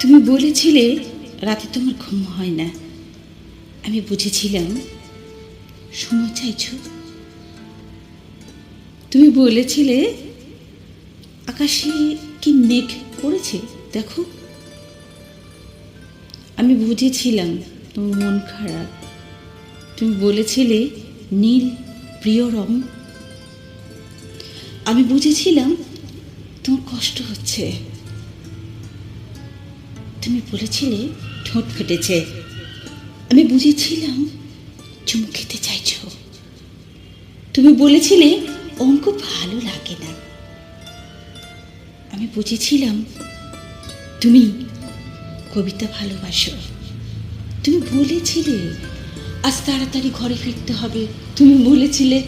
তুমি বলেছিলে রাতে তোমার ঘুম হয় না। আমি বুঝেছিলাম। সময় চাইছো? তুমি বলেছিলে আকাশে কি মেঘ করেছে, দেখো। আমি বুঝেছিলাম তোমার মন খারাপ। তুমি বলেছিলে নীল, প্রিয় রং। আমি বুঝেছিলাম তোমার কষ্ট হচ্ছে। তুমি বলেছিলে ঠোঁট ফেটেছে আমি বুঝেছিলাম চুমু খেতে চাইছ। তুমি বলেছিলে অঙ্ক ভালো লাগে না। আমি বুঝেছিলাম তুমি কবিতা ভালোবাসো। তুমি বলেছিলে আজ তাড়াতাড়ি ঘরে ফিরতে হবে। তুমি বলেছিলে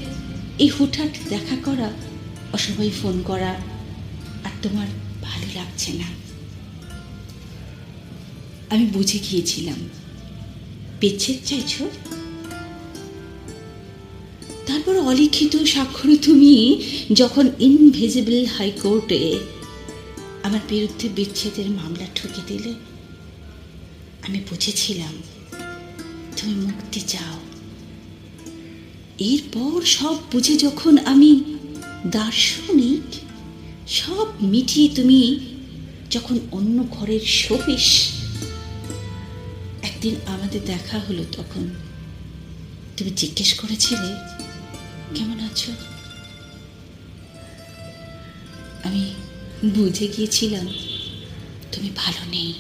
এই হুটহাট দেখা করা অসবাই ফোন করা আর তোমার ভালো লাগছে না। আমি বুঝে গিয়েছিলাম। বিচ্ছেদ চাইছ? তারপর অলিখিত স্বাক্ষর তুমি যখন ইনভিজিবল হাইকোর্টে আমার বিরুদ্ধে বিচ্ছেদের মামলা ঠুকে দিলে, আমি বুঝেছিলাম তুমি মুক্তি চাও। এরপর সব বুঝে যখন আমি দার্শনিক, সব মিটিয়ে তুমি যখন অন্য ঘরের শোপিস একদিন আমাদের দেখা হলো তখন। তুমি জিজ্ঞেস করেছিলে, কেমন আছো? আমি বুঝে গিয়েছিলাম, তুমি ভালো নেই।